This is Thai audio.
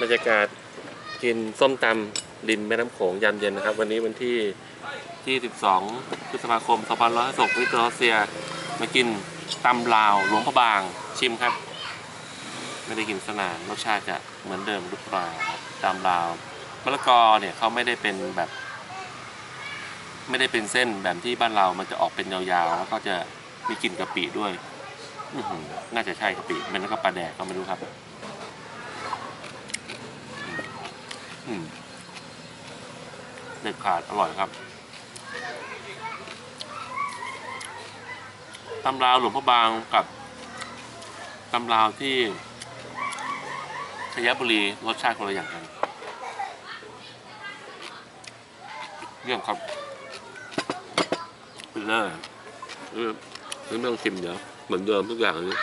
บรรยากาศกินส้มตำริมแม่น้ำโขงยามเย็นนะครับ วันนี้วันที่ที่ 12 พฤษภาคม 2566วิกรัสเซีย มากินตำลาวหลวงพระบางชิมครับ ไม่ได้กินสนานรสชาติจะเหมือนเดิมหรือเปล่าตำลาวมะละกอเนี่ยเขาไม่ได้เป็นแบบ ไม่ได้เป็นเส้นแบบที่บ้านเรา มันจะออกเป็นยาวๆ แล้วก็จะมีกลิ่นกะปิด้วยน่าจะใช่กะปิมันก็ปลาแดกก็ไม่รู้ครับ อืม เด็ดขาดอร่อยครับตำราหลวงพระบางกับตำราที่ชัยบุรีรสชาติคนละอย่างกันเยี่ยมครับไปเลยเออไม่ต้องชิมเดี๋ยวเหมือนเดิมทุกอย่างเลย